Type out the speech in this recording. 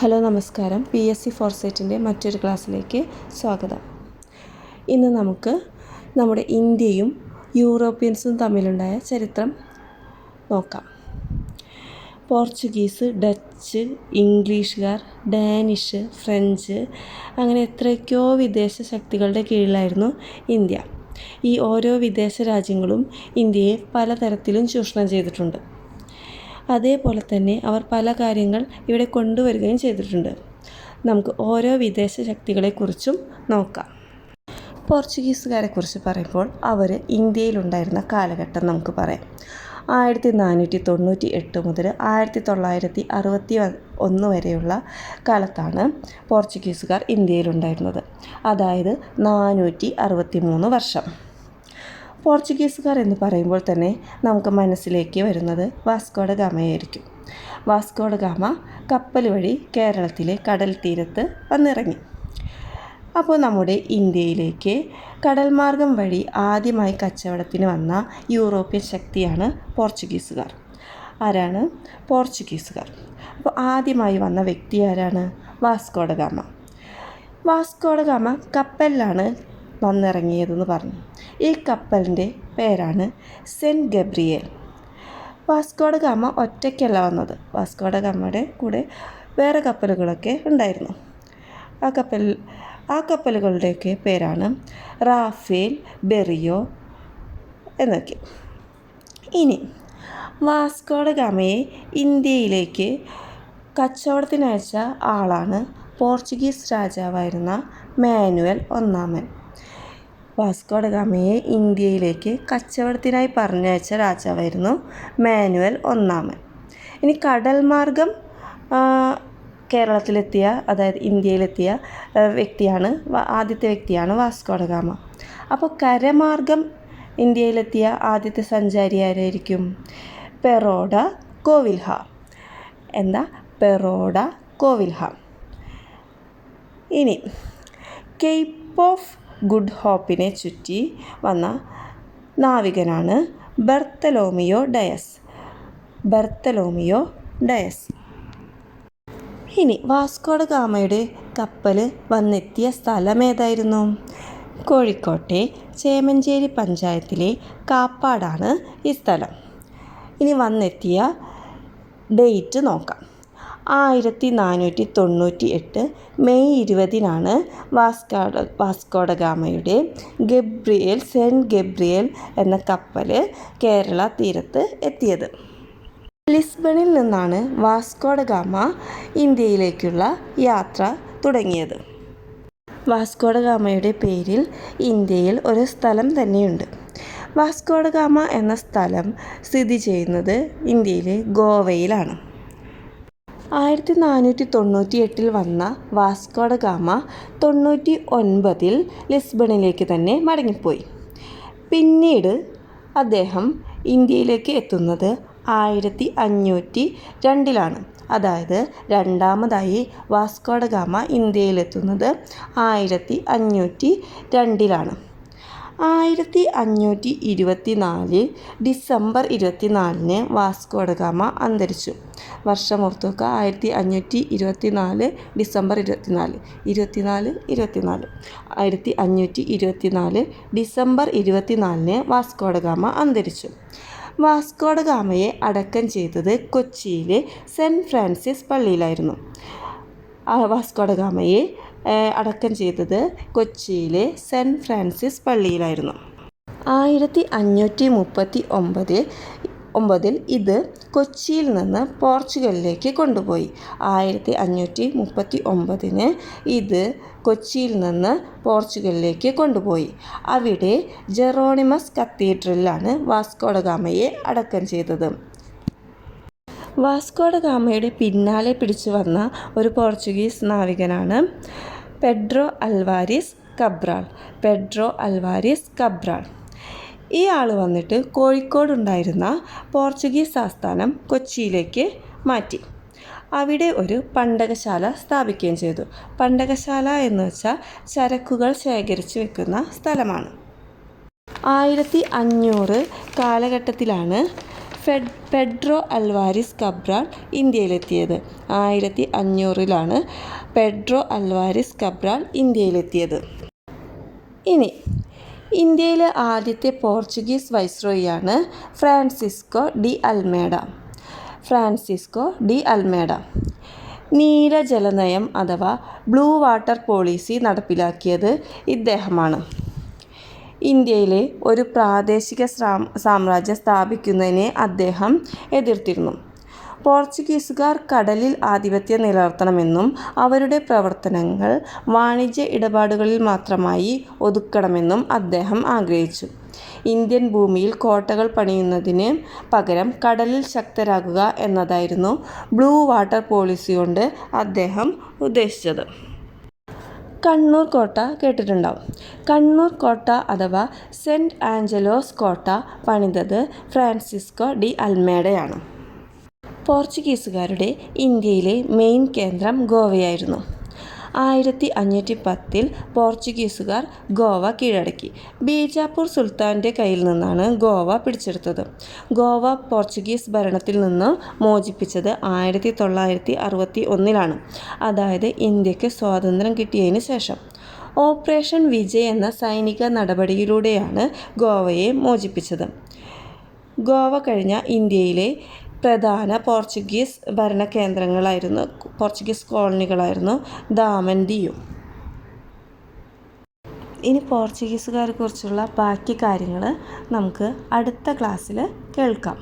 Hello നമസ്കാരം. P S C ഫോർസൈറ്റിന്റെ മറ്റൊരു ക്ലാസ്സിലേക്ക് സ്വാഗതം. ഇന്ന് നമുക്ക് നമ്മുടെ ഇന്ത്യയും യൂറോപ്യൻസും തമ്മിലുണ്ടായ ചരിത്രം നോക്കാം. പോർച്ചുഗീസ് ഡച്ച് ഇംഗ്ലീഷുകാർ ഡാനിഷ് ഫ്രഞ്ച് അങ്ങനെ എത്രയൊക്കെയോ വിദേശ ശക്തികളുടെ കീഴിലായിരുന്നു ഇന്ത്യ. ഈ ഓരോ വിദേശ രാജ്യങ്ങളും ഇന്ത്യയെ പലതരത്തിലും ചൂഷണം ചെയ്തിട്ടുണ്ട്. അതേപോലെ തന്നെ അവർ പല കാര്യങ്ങൾ ഇവിടെ കൊണ്ടുവരികയും ചെയ്തിട്ടുണ്ട്. നമുക്ക് ഓരോ വിദേശ ശക്തികളെക്കുറിച്ചും നോക്കാം. പോർച്ചുഗീസുകാരെക്കുറിച്ച് പറയുമ്പോൾ അവർ ഇന്ത്യയിലുണ്ടായിരുന്ന കാലഘട്ടം നമുക്ക് പറയാം. ആയിരത്തി നാനൂറ്റി തൊണ്ണൂറ്റി എട്ട് മുതൽ ആയിരത്തി തൊള്ളായിരത്തി അറുപത്തി ഒന്ന് വരെയുള്ള കാലത്താണ് പോർച്ചുഗീസുകാർ ഇന്ത്യയിലുണ്ടായിരുന്നത്. അതായത് നാനൂറ്റി അറുപത്തി മൂന്ന് വർഷം. പോർച്ചുഗീസുകാർ എന്ന് പറയുമ്പോൾ തന്നെ നമുക്ക് മനസ്സിലേക്ക് വരുന്നത് വാസ്കോഡ ഗാമയായിരിക്കും. വാസ്കോഡ ഗാമ കപ്പൽ വഴി കേരളത്തിലെ കടൽ തീരത്ത് വന്നിറങ്ങി. അപ്പോൾ നമ്മുടെ ഇന്ത്യയിലേക്ക് കടൽ മാർഗം വഴി ആദ്യമായി കച്ചവടത്തിന് വന്ന യൂറോപ്യൻ ശക്തിയാണ് പോർച്ചുഗീസുകാർ. ആരാണ്? പോർച്ചുഗീസുകാർ. അപ്പോൾ ആദ്യമായി വന്ന വ്യക്തി ആരാണ്? Vasco da Gama. Vasco da Gama കപ്പലിലാണ് വന്നിറങ്ങിയതെന്ന് പറഞ്ഞു. ഈ കപ്പലിന്റെ പേരാണ് സെന്റ് ഗബ്രിയേൽ. വാസ്കോഡ ഗാമ ഒറ്റയ്ക്കല്ല വന്നത്. വാസ്കോഡ ഗാമയുടെ കൂടെ വേറെ കപ്പലുകളൊക്കെ ഉണ്ടായിരുന്നു. ആ കപ്പൽ ആ കപ്പലുകളുടെയൊക്കെ പേരാണ് റാഫേൽ ബെറിയോ എന്നൊക്കെ. ഇനി വാസ്കോഡ ഗാമയെ ഇന്ത്യയിലേക്ക് കച്ചവടത്തിനയച്ച ആളാണ് പോർച്ചുഗീസ് രാജാവായിരുന്ന മാനുവൽ ഒന്നാമൻ. വാസ്കോഡ ഗാമയെ ഇന്ത്യയിലേക്ക് കച്ചവടത്തിനായി പറഞ്ഞയച്ച രാജാവായിരുന്നു മാനുവൽ ഒന്നാമൻ. ഇനി കടൽ മാർഗം കേരളത്തിലെത്തിയ അതായത് ഇന്ത്യയിലെത്തിയ വ്യക്തിയാണ് ആദ്യത്തെ വ്യക്തിയാണ് വാസ്കോഡ ഗാമ. അപ്പോൾ കരമാർഗം ഇന്ത്യയിലെത്തിയ ആദ്യത്തെ സഞ്ചാരി ആരായിരിക്കും? പെറോഡ കോവിൽഹ. എന്താ? പെറോഡ കോവിൽഹ. ഇനി കേപ്പ് ഓഫ് ഗുഡ് ഹോപ്പിനെ ചുറ്റി വന്ന നാവികനാണ് ബർത്തലോമിയോ ഡയസ്. Bartolomeu Dias. ഇനി വാസ്കോഡ ഗാമയുടെ കപ്പൽ വന്നെത്തിയ സ്ഥലം ഏതായിരുന്നു? കോഴിക്കോട്ടെ ചേമഞ്ചേരി പഞ്ചായത്തിലെ കാപ്പാടാണ് ഈ സ്ഥലം. ഇനി വന്നെത്തിയ ഡേറ്റ് നോക്കാം. ആയിരത്തി നാനൂറ്റി തൊണ്ണൂറ്റി എട്ട് മെയ് ഇരുപതിനാണ് വാസ്കാഡ വാസ്കോഡ ഗാമയുടെ ഗബ്രിയേൽ സെന്റ് ഗബ്രിയേൽ എന്ന കപ്പൽ കേരള തീരത്ത് എത്തിയത്. ലിസ്ബണിൽ നിന്നാണ് വാസ്കോഡഗാമ ഇന്ത്യയിലേക്കുള്ള യാത്ര തുടങ്ങിയത്. വാസ്കോഡഗാമയുടെ പേരിൽ ഇന്ത്യയിൽ ഒരു സ്ഥലം തന്നെയുണ്ട്. വാസ്കോഡഗാമ എന്ന സ്ഥലം സ്ഥിതി ചെയ്യുന്നത് ഇന്ത്യയിലെ ഗോവയിലാണ്. ആയിരത്തി നാനൂറ്റി തൊണ്ണൂറ്റി എട്ടിൽ വന്ന വാസ്കോഡ ഗാമ തൊണ്ണൂറ്റി ഒൻപതിൽ ലിസ്ബണിലേക്ക് തന്നെ മടങ്ങിപ്പോയി. പിന്നീട് അദ്ദേഹം ഇന്ത്യയിലേക്ക് എത്തുന്നത് ആയിരത്തി അഞ്ഞൂറ്റി രണ്ടിലാണ് അതായത് രണ്ടാമതായി വാസ്കോഡ ഗാമ ഇന്ത്യയിലെത്തുന്നത് ആയിരത്തി അഞ്ഞൂറ്റി രണ്ടിലാണ് ആയിരത്തി അഞ്ഞൂറ്റി ഇരുപത്തി നാല് ഡിസംബർ ഇരുപത്തി നാലിന് വാസ്കോ ഗാമ അന്തരിച്ചു. വർഷം ഓർത്ത് വെക്കുക ആയിരത്തി അഞ്ഞൂറ്റി ഇരുപത്തി നാല് ഡിസംബർ ഇരുപത്തി നാല് ഇരുപത്തി നാല് ഇരുപത്തി നാല് ആയിരത്തി അഞ്ഞൂറ്റി ഇരുപത്തി നാല് ഡിസംബർ ഇരുപത്തി നാലിന് വാസ്കോ ഗാമ അന്തരിച്ചു വാസ്കോഡഗാമയെ അടക്കം ചെയ്തത് കൊച്ചിയിലെ സെന്റ് ഫ്രാൻസിസ് പള്ളിയിലായിരുന്നു. വാസ്കോ ഗാമയെ അടക്കം ചെയ്തത് കൊച്ചിയിലെ സെന്റ് ഫ്രാൻസിസ് പള്ളിയിലായിരുന്നു. ആയിരത്തി അഞ്ഞൂറ്റി മുപ്പത്തി ഒമ്പത് ഒമ്പതിൽ ഇത് കൊച്ചിയിൽ നിന്ന് പോർച്ചുഗലിലേക്ക് കൊണ്ടുപോയി. ആയിരത്തി അഞ്ഞൂറ്റി മുപ്പത്തി ഒമ്പതിന് ഇത് കൊച്ചിയിൽ നിന്ന് പോർച്ചുഗലിലേക്ക് കൊണ്ടുപോയി. അവിടെ ജെറോണിമസ് കത്തീഡ്രലിലാണ് വാസ്കോഡഗാമയെ അടക്കം ചെയ്തത്. വാസ്കോഡഗാമയുടെ പിന്നാലെ പിടിച്ചു വന്ന ഒരു Portuguese നാവികനാണ് Pedro Alvares Cabral. Pedro Alvares Cabral. ഈ ആൾ വന്നിട്ട് കോഴിക്കോടുണ്ടായിരുന്ന പോർച്ചുഗീസ് ആസ്ഥാനം കൊച്ചിയിലേക്ക് മാറ്റി. അവിടെ ഒരു പണ്ടകശാല സ്ഥാപിക്കുകയും ചെയ്തു. പണ്ടകശാല എന്ന് വെച്ചാൽ ചരക്കുകൾ ശേഖരിച്ച് വെക്കുന്ന സ്ഥലമാണ്. ആയിരത്തി അഞ്ഞൂറ് കാലഘട്ടത്തിലാണ് ഫെഡ് പെഡ്രോ അൽവാരിസ് കബ്രാൾ ഇന്ത്യയിലെത്തിയത്. ആയിരത്തി അഞ്ഞൂറിലാണ് പെഡ്രോ അൽവാരിസ് കബ്രാൾ ഇന്ത്യയിലെത്തിയത്. ഇനി ഇന്ത്യയിലെ ആദ്യത്തെ Portuguese വൈസ്രോയിയാണ് Francisco de Almeida. Francisco de Almeida. നീലജലനയം അഥവാ ബ്ലൂ വാട്ടർ പോളിസി നടപ്പിലാക്കിയത് ഇദ്ദേഹമാണ്. ഇന്ത്യയിലെ ഒരു പ്രാദേശിക സാമ്രാജ്യം സ്ഥാപിക്കുന്നതിനെ അദ്ദേഹം എതിർത്തിരുന്നു. പോർച്ചുഗീസുകാർ കടലിൽ ആധിപത്യം നിലനിർത്തണമെന്നും അവരുടെ പ്രവർത്തനങ്ങൾ വാണിജ്യ ഇടപാടുകളിൽ മാത്രമായി ഒതുക്കണമെന്നും അദ്ദേഹം ആഗ്രഹിച്ചു. ഇന്ത്യൻ ഭൂമിയിൽ കോട്ടകൾ പണിയുന്നതിന് പകരം കടലിൽ ശക്തരാകുക എന്നതായിരുന്നു ബ്ലൂ വാട്ടർ പോളിസി കൊണ്ട് അദ്ദേഹം ഉദ്ദേശിച്ചത്. കണ്ണൂർ കോട്ട കേട്ടിട്ടുണ്ടാവും. കണ്ണൂർ കോട്ട അഥവാ സെന്റ് ആഞ്ചലോസ് കോട്ട പണിതത് ഫ്രാൻസിസ്കോ ഡി അൽമേഡയാണ്. പോർച്ചുഗീസുകാരുടെ ഇന്ത്യയിലെ മെയിൻ കേന്ദ്രം ഗോവയായിരുന്നു. ആയിരത്തി അഞ്ഞൂറ്റി പത്തിൽ പോർച്ചുഗീസുകാർ ഗോവ കീഴടക്കി. ബീജാപ്പൂർ സുൽത്താന്റെ കയ്യിൽ നിന്നാണ് ഗോവ പിടിച്ചെടുത്തത്. ഗോവ പോർച്ചുഗീസ് ഭരണത്തിൽ നിന്ന് മോചിപ്പിച്ചത് ആയിരത്തി തൊള്ളായിരത്തി അറുപത്തി ഒന്നിലാണ് അതായത് ഇന്ത്യയ്ക്ക് സ്വാതന്ത്ര്യം കിട്ടിയതിന് ശേഷം. ഓപ്പറേഷൻ വിജയ് എന്ന സൈനിക നടപടിയിലൂടെയാണ് ഗോവയെ മോചിപ്പിച്ചത്. ഗോവ കഴിഞ്ഞ ഇന്ത്യയിലെ പ്രധാന പോർച്ചുഗീസ് ഭരണ കേന്ദ്രങ്ങളായിരുന്നു പോർച്ചുഗീസ് കോളനികളായിരുന്നു ദാമൻഡിയും ഇനി പോർച്ചുഗീസുകാരെ കുറിച്ചുള്ള ബാക്കി കാര്യങ്ങൾ നമുക്ക് അടുത്ത ക്ലാസ്സിൽ കേൾക്കാം.